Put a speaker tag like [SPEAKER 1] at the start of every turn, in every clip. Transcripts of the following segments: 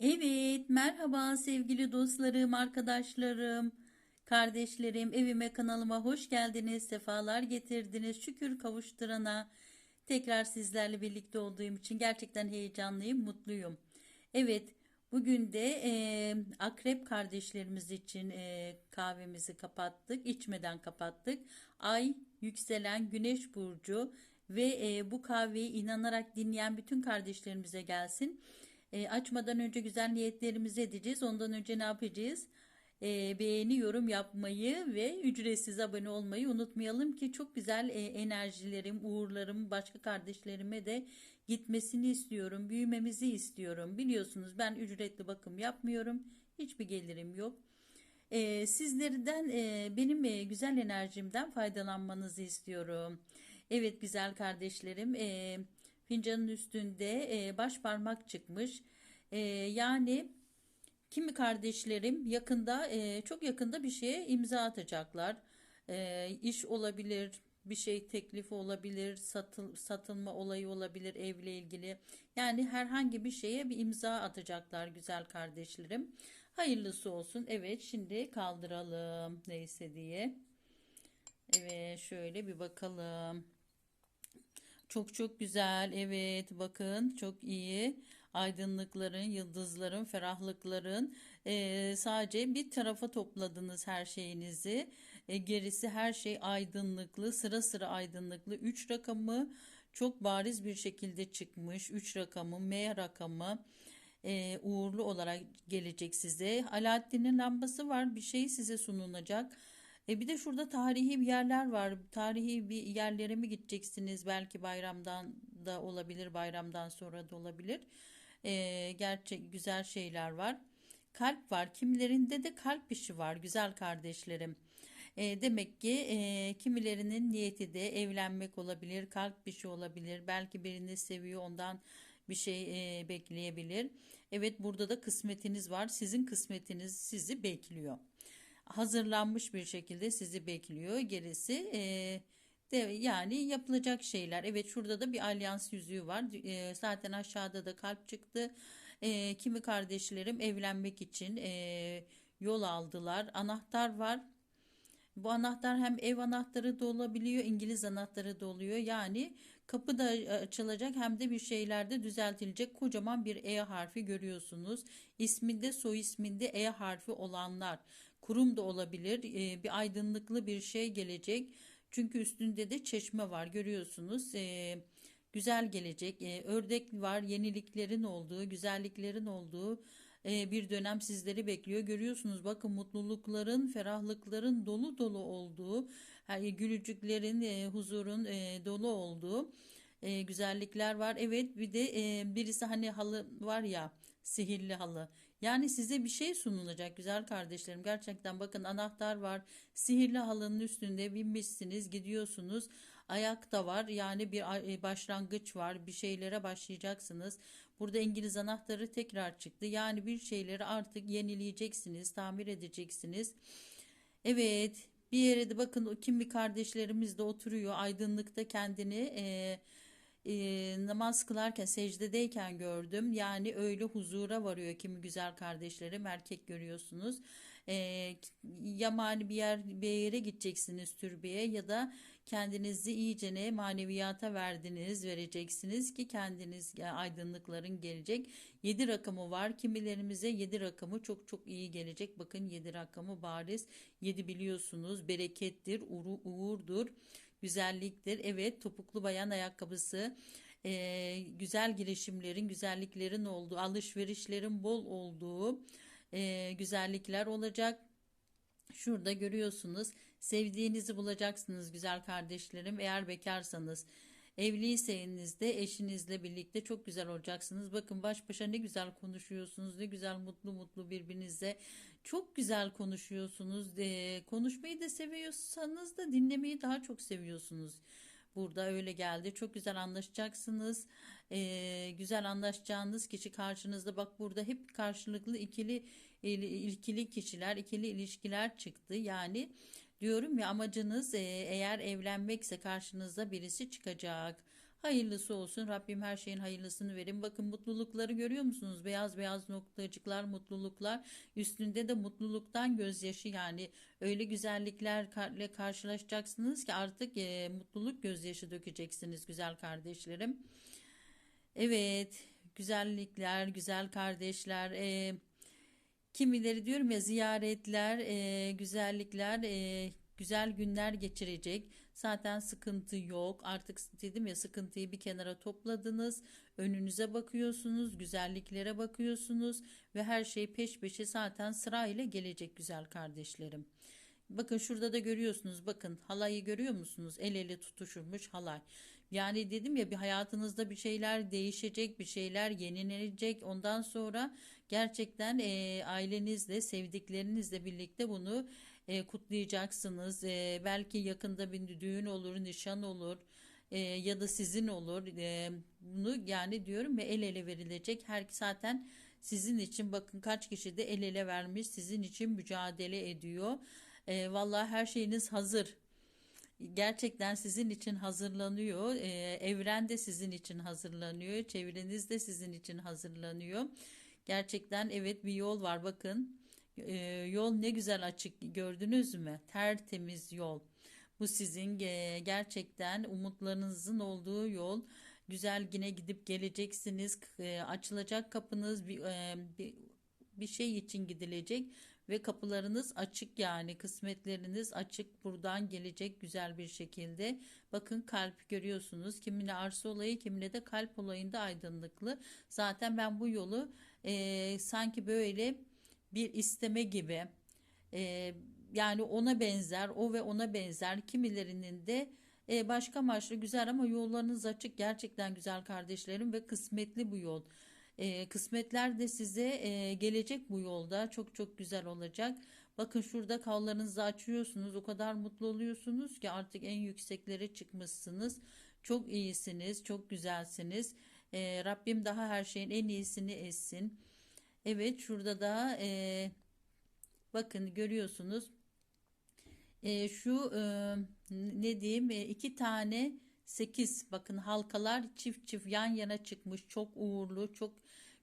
[SPEAKER 1] Evet, merhaba sevgili dostlarım, arkadaşlarım, kardeşlerim, evime kanalıma hoş geldiniz, sefalar getirdiniz. Şükür kavuşturana tekrar sizlerle birlikte olduğum için gerçekten heyecanlıyım, mutluyum. Evet, bugün de e, akrep kardeşlerimiz için e, kahvemizi kapattık, içmeden kapattık. Ay, yükselen güneş burcu ve e, bu kahveyi inanarak dinleyen bütün kardeşlerimize gelsin. E, açmadan önce güzel niyetlerimizi edeceğiz. Ondan önce ne yapacağız? E, beğeni, yorum yapmayı ve ücretsiz abone olmayı unutmayalım ki çok güzel e, enerjilerim, uğurlarım başka kardeşlerime de gitmesini istiyorum. Büyümemizi istiyorum. Biliyorsunuz ben ücretli bakım yapmıyorum. Hiçbir gelirim yok. E, sizlerden e, benim e, güzel enerjimden faydalanmanızı istiyorum. Evet güzel kardeşlerim. E, fincanın üstünde e, baş parmak çıkmış. E, yani kimi kardeşlerim yakında e, çok yakında bir şeye imza atacaklar. E, iş olabilir, bir şey teklifi olabilir, satıl, satılma olayı olabilir evle ilgili. Yani herhangi bir şeye bir imza atacaklar güzel kardeşlerim. Hayırlısı olsun. Evet şimdi kaldıralım neyse diye. Evet şöyle bir bakalım. Çok çok güzel. Evet bakın çok iyi. Aydınlıkların, yıldızların, ferahlıkların eee, sadece bir tarafa topladınız her şeyinizi. E, gerisi her şey aydınlıklı, sıra sıra aydınlıklı. 3 rakamı çok bariz bir şekilde çıkmış. 3 rakamı, M rakamı e, uğurlu olarak gelecek size. Alaaddin'in lambası var. Bir şey size sunulacak. E bir de şurada tarihi bir yerler var. Tarihi bir yerlere mi gideceksiniz? Belki bayramdan da olabilir, bayramdan sonra da olabilir. E, gerçek güzel şeyler var. Kalp var. Kimilerinde de kalp işi var güzel kardeşlerim. E, demek ki e, kimilerinin niyeti de evlenmek olabilir, kalp işi olabilir. Belki birini seviyor ondan bir şey e, bekleyebilir. Evet burada da kısmetiniz var. Sizin kısmetiniz sizi bekliyor hazırlanmış bir şekilde sizi bekliyor. Gerisi e, de yani yapılacak şeyler. Evet şurada da bir alyans yüzüğü var. E, zaten aşağıda da kalp çıktı. E, kimi kardeşlerim evlenmek için e, yol aldılar. Anahtar var. Bu anahtar hem ev anahtarı da olabiliyor, İngiliz anahtarı da oluyor. Yani kapı da açılacak hem de bir şeylerde düzeltilecek. Kocaman bir E harfi görüyorsunuz. İsminde soy isminde E harfi olanlar kurum da olabilir. E, bir aydınlıklı bir şey gelecek. Çünkü üstünde de çeşme var görüyorsunuz. E, güzel gelecek. E, ördek var. Yeniliklerin olduğu, güzelliklerin olduğu e, bir dönem sizleri bekliyor. Görüyorsunuz bakın mutlulukların, ferahlıkların dolu dolu olduğu, yani gülücüklerin, e, huzurun e, dolu olduğu e, güzellikler var. Evet bir de e, birisi hani halı var ya sihirli halı. Yani size bir şey sunulacak güzel kardeşlerim. Gerçekten bakın anahtar var. Sihirli halının üstünde binmişsiniz, gidiyorsunuz. Ayak da var. Yani bir e, başlangıç var. Bir şeylere başlayacaksınız. Burada İngiliz anahtarı tekrar çıktı. Yani bir şeyleri artık yenileyeceksiniz, tamir edeceksiniz. Evet, bir yere de bakın kim bir kardeşlerimiz de oturuyor aydınlıkta kendini e, e, namaz kılarken secdedeyken gördüm. Yani öyle huzura varıyor kimi güzel kardeşlerim erkek görüyorsunuz. E, yamani bir yer bir yere gideceksiniz türbeye ya da kendinizi iyicene maneviyata verdiniz vereceksiniz ki kendiniz aydınlıkların gelecek. 7 rakamı var. Kimilerimize 7 rakamı çok çok iyi gelecek. Bakın 7 rakamı bariz. 7 biliyorsunuz berekettir, uğur, uğurdur güzelliktir. Evet topuklu bayan ayakkabısı e, güzel girişimlerin, güzelliklerin olduğu, alışverişlerin bol olduğu e, güzellikler olacak. Şurada görüyorsunuz sevdiğinizi bulacaksınız güzel kardeşlerim eğer bekarsanız. Evliyseniz de eşinizle birlikte çok güzel olacaksınız. Bakın baş başa ne güzel konuşuyorsunuz. Ne güzel mutlu mutlu birbirinizle çok güzel konuşuyorsunuz. E, konuşmayı da seviyorsanız da dinlemeyi daha çok seviyorsunuz. Burada öyle geldi. Çok güzel anlaşacaksınız. Ee, güzel anlaşacağınız kişi karşınızda. Bak burada hep karşılıklı ikili ikili kişiler, ikili ilişkiler çıktı. Yani diyorum ya amacınız e, eğer evlenmekse karşınızda birisi çıkacak. Hayırlısı olsun. Rabbim her şeyin hayırlısını verin. Bakın mutlulukları görüyor musunuz? Beyaz beyaz noktacıklar, mutluluklar. Üstünde de mutluluktan gözyaşı yani öyle güzelliklerle karşılaşacaksınız ki artık e, mutluluk gözyaşı dökeceksiniz güzel kardeşlerim. Evet, güzellikler, güzel kardeşler. E, kimileri diyorum ya ziyaretler, e, güzellikler, e, güzel günler geçirecek. Zaten sıkıntı yok. Artık dedim ya sıkıntıyı bir kenara topladınız. Önünüze bakıyorsunuz, güzelliklere bakıyorsunuz ve her şey peş peşe zaten sırayla gelecek güzel kardeşlerim. Bakın şurada da görüyorsunuz. Bakın halayı görüyor musunuz? El ele tutuşulmuş halay. Yani dedim ya bir hayatınızda bir şeyler değişecek, bir şeyler yenilenecek. Ondan sonra gerçekten e, ailenizle, sevdiklerinizle birlikte bunu e, kutlayacaksınız. E, belki yakında bir düğün olur, nişan olur e, ya da sizin olur. E, bunu yani diyorum ve el ele verilecek. Her zaten sizin için bakın kaç kişi de el ele vermiş, sizin için mücadele ediyor. E, vallahi her şeyiniz hazır. Gerçekten sizin için hazırlanıyor. E, evren de sizin için hazırlanıyor. Çevreniz de sizin için hazırlanıyor. Gerçekten evet bir yol var bakın. E, yol ne güzel açık gördünüz mü? Tertemiz yol. Bu sizin e, gerçekten umutlarınızın olduğu yol. Güzel yine gidip geleceksiniz. E, açılacak kapınız bir, e, bir, bir şey için gidilecek ve kapılarınız açık yani kısmetleriniz açık buradan gelecek güzel bir şekilde. Bakın kalp görüyorsunuz. Kimine arsa olayı kimine de kalp olayında aydınlıklı. Zaten ben bu yolu e, sanki böyle bir isteme gibi e, yani ona benzer o ve ona benzer kimilerinin de e, başka amaçlı güzel ama yollarınız açık gerçekten güzel kardeşlerim ve kısmetli bu yol. E, kısmetler de size e, gelecek bu yolda çok çok güzel olacak. Bakın şurada kollarınızı açıyorsunuz o kadar mutlu oluyorsunuz ki artık en yükseklere çıkmışsınız. Çok iyisiniz çok güzelsiniz. E, Rabbim daha her şeyin en iyisini etsin. Evet şurada da e, bakın görüyorsunuz. E, şu e, ne diyeyim? E, iki tane 8 bakın halkalar çift çift yan yana çıkmış. Çok uğurlu çok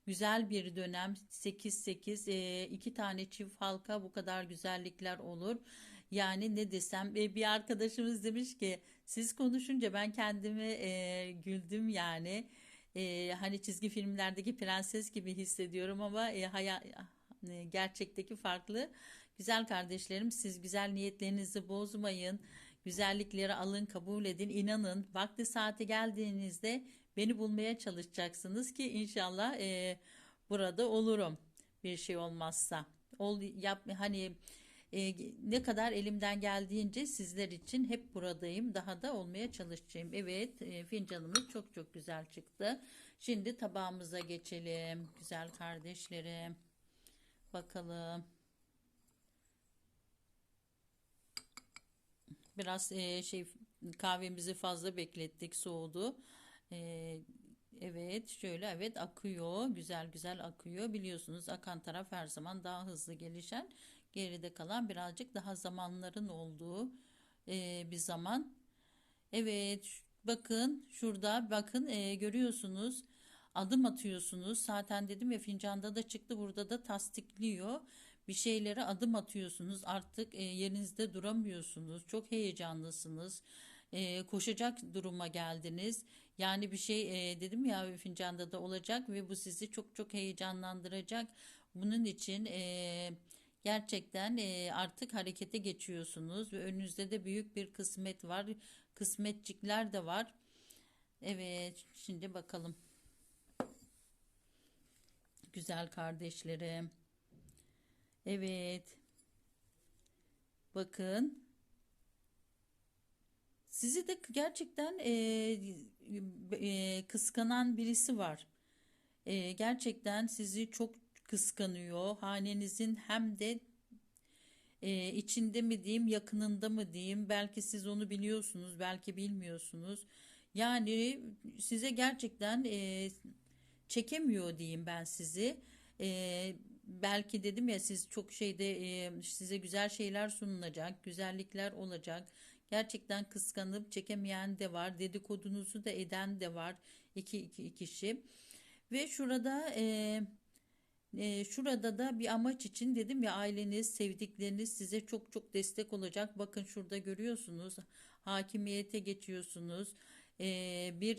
[SPEAKER 1] güzel bir dönem. 8 8 e, iki tane çift halka bu kadar güzellikler olur. Yani ne desem? E, bir arkadaşımız demiş ki siz konuşunca ben kendimi e, güldüm yani e, hani çizgi filmlerdeki prenses gibi hissediyorum ama e, haya, e, gerçekteki farklı güzel kardeşlerim siz güzel niyetlerinizi bozmayın Güzellikleri alın, kabul edin, inanın. Vakti saati geldiğinizde beni bulmaya çalışacaksınız ki inşallah e, burada olurum. Bir şey olmazsa. Ol, yap, hani e, ne kadar elimden geldiğince sizler için hep buradayım. Daha da olmaya çalışacağım. Evet, e, fincanımız çok çok güzel çıktı. Şimdi tabağımıza geçelim. Güzel kardeşlerim. Bakalım. Biraz e, şey kahvemizi fazla beklettik soğudu. E, evet şöyle evet akıyor güzel güzel akıyor. Biliyorsunuz akan taraf her zaman daha hızlı gelişen geride kalan birazcık daha zamanların olduğu e, bir zaman. Evet bakın şurada bakın e, görüyorsunuz adım atıyorsunuz. Zaten dedim ya fincanda da çıktı burada da tasdikliyor. Bir şeylere adım atıyorsunuz artık e, yerinizde duramıyorsunuz. Çok heyecanlısınız. E, koşacak duruma geldiniz. Yani bir şey e, dedim ya fincanda da olacak ve bu sizi çok çok heyecanlandıracak. Bunun için e, gerçekten e, artık harekete geçiyorsunuz ve önünüzde de büyük bir kısmet var kısmetçikler de var evet şimdi bakalım güzel kardeşlerim Evet. Bakın. Sizi de gerçekten e, e, kıskanan birisi var. E, gerçekten sizi çok kıskanıyor. Hanenizin hem de e, içinde mi diyeyim, yakınında mı diyeyim. Belki siz onu biliyorsunuz, belki bilmiyorsunuz. Yani size gerçekten e, çekemiyor diyeyim ben sizi. E, belki dedim ya siz çok şeyde e, size güzel şeyler sunulacak, güzellikler olacak. Gerçekten kıskanıp çekemeyen de var. Dedikodunuzu da eden de var. İki, iki kişi. Ve şurada e, şurada da bir amaç için dedim ya aileniz, sevdikleriniz size çok çok destek olacak. Bakın şurada görüyorsunuz. Hakimiyete geçiyorsunuz. Bir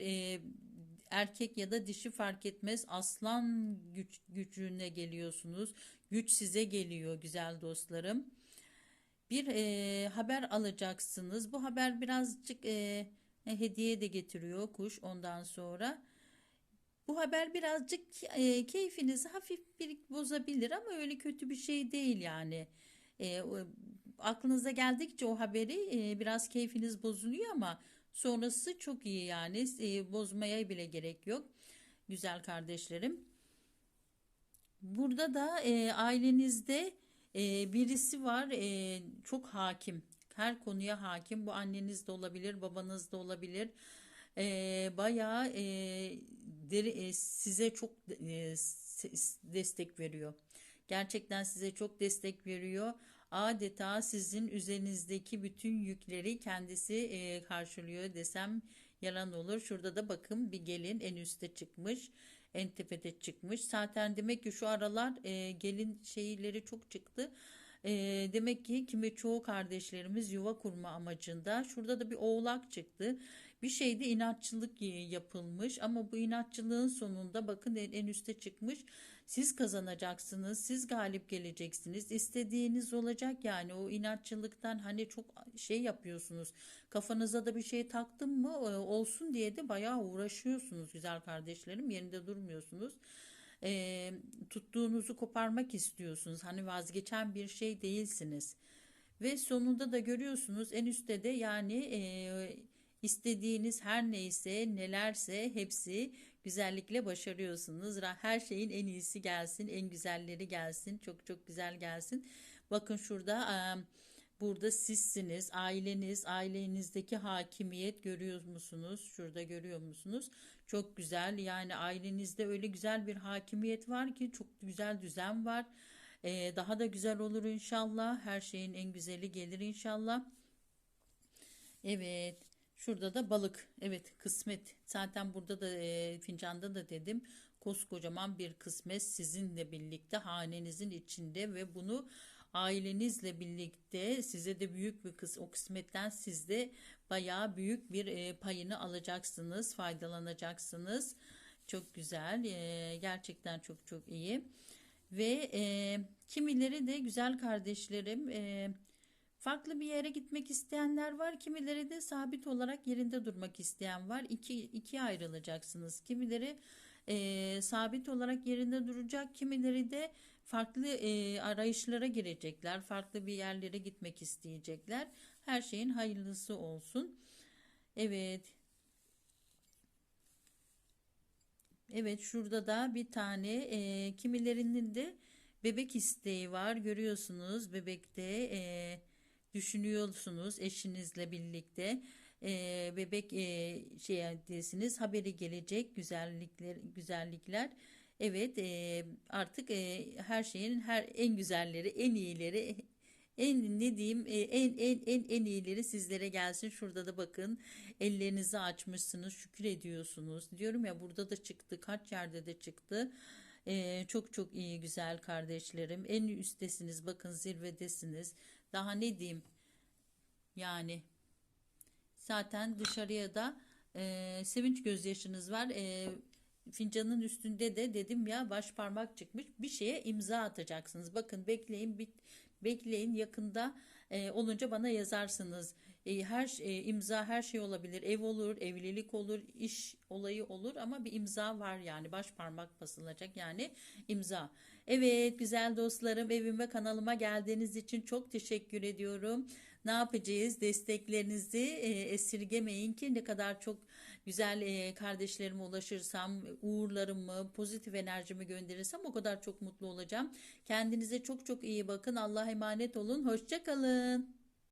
[SPEAKER 1] erkek ya da dişi fark etmez. Aslan güç, gücüne geliyorsunuz. Güç size geliyor güzel dostlarım. Bir e, haber alacaksınız. Bu haber birazcık e, hediye de getiriyor kuş ondan sonra. Bu haber birazcık e, keyfinizi hafif bir bozabilir ama öyle kötü bir şey değil yani. E, aklınıza geldikçe o haberi e, biraz keyfiniz bozuluyor ama sonrası çok iyi yani e, bozmaya bile gerek yok. Güzel kardeşlerim. Burada da e, ailenizde e, birisi var e, çok hakim. Her konuya hakim. Bu anneniz de olabilir, babanız da olabilir. E, bayağı e, deri, e, size çok e, destek veriyor. Gerçekten size çok destek veriyor. Adeta sizin üzerinizdeki bütün yükleri kendisi e, karşılıyor desem yalan olur. Şurada da bakın bir gelin en üste çıkmış en tepede çıkmış. Zaten demek ki şu aralar e, gelin şeyleri çok çıktı. E, demek ki kimi çoğu kardeşlerimiz yuva kurma amacında. Şurada da bir oğlak çıktı. Bir şeyde inatçılık yapılmış ama bu inatçılığın sonunda bakın en, en üste çıkmış. Siz kazanacaksınız, siz galip geleceksiniz. İstediğiniz olacak yani o inatçılıktan hani çok şey yapıyorsunuz. Kafanıza da bir şey taktım mı e, olsun diye de bayağı uğraşıyorsunuz güzel kardeşlerim. Yerinde durmuyorsunuz. E, tuttuğunuzu koparmak istiyorsunuz. Hani vazgeçen bir şey değilsiniz. Ve sonunda da görüyorsunuz en üstte de yani e, istediğiniz her neyse nelerse hepsi güzellikle başarıyorsunuz. Her şeyin en iyisi gelsin, en güzelleri gelsin, çok çok güzel gelsin. Bakın şurada burada sizsiniz, aileniz, ailenizdeki hakimiyet görüyor musunuz? Şurada görüyor musunuz? Çok güzel. Yani ailenizde öyle güzel bir hakimiyet var ki çok güzel düzen var. Ee, daha da güzel olur inşallah. Her şeyin en güzeli gelir inşallah. Evet. Şurada da balık. Evet kısmet. Zaten burada da e, fincanda da dedim. Koskocaman bir kısmet sizinle birlikte hanenizin içinde ve bunu ailenizle birlikte size de büyük bir kız o kısmetten siz de bayağı büyük bir e, payını alacaksınız, faydalanacaksınız. Çok güzel. E, gerçekten çok çok iyi. Ve e, kimileri de güzel kardeşlerim e, Farklı bir yere gitmek isteyenler var. Kimileri de sabit olarak yerinde durmak isteyen var. İki, ikiye ayrılacaksınız. Kimileri e, sabit olarak yerinde duracak. Kimileri de farklı e, arayışlara girecekler. Farklı bir yerlere gitmek isteyecekler. Her şeyin hayırlısı olsun. Evet. Evet şurada da bir tane e, kimilerinin de bebek isteği var. Görüyorsunuz bebekte e, düşünüyorsunuz eşinizle birlikte e, bebek e, şey desiniz haberi gelecek güzellikler güzellikler evet e, artık e, her şeyin her en güzelleri en iyileri en ne diyeyim en en en en iyileri sizlere gelsin. Şurada da bakın ellerinizi açmışsınız şükür ediyorsunuz. Diyorum ya burada da çıktı kaç yerde de çıktı. Ee, çok çok iyi güzel kardeşlerim. En üsttesiniz bakın zirvedesiniz. Daha ne diyeyim? Yani zaten dışarıya da e, sevinç gözyaşınız var. E, fincanın üstünde de dedim ya baş parmak çıkmış. Bir şeye imza atacaksınız. Bakın bekleyin bit bekleyin yakında e, olunca bana yazarsınız. E, her e, imza her şey olabilir. Ev olur, evlilik olur, iş olayı olur ama bir imza var yani baş parmak basılacak yani imza. Evet güzel dostlarım evime kanalıma geldiğiniz için çok teşekkür ediyorum. Ne yapacağız? Desteklerinizi e, esirgemeyin ki ne kadar çok güzel e, kardeşlerime ulaşırsam, uğurlarımı, pozitif enerjimi gönderirsem o kadar çok mutlu olacağım. Kendinize çok çok iyi bakın. Allah'a emanet olun. Hoşçakalın.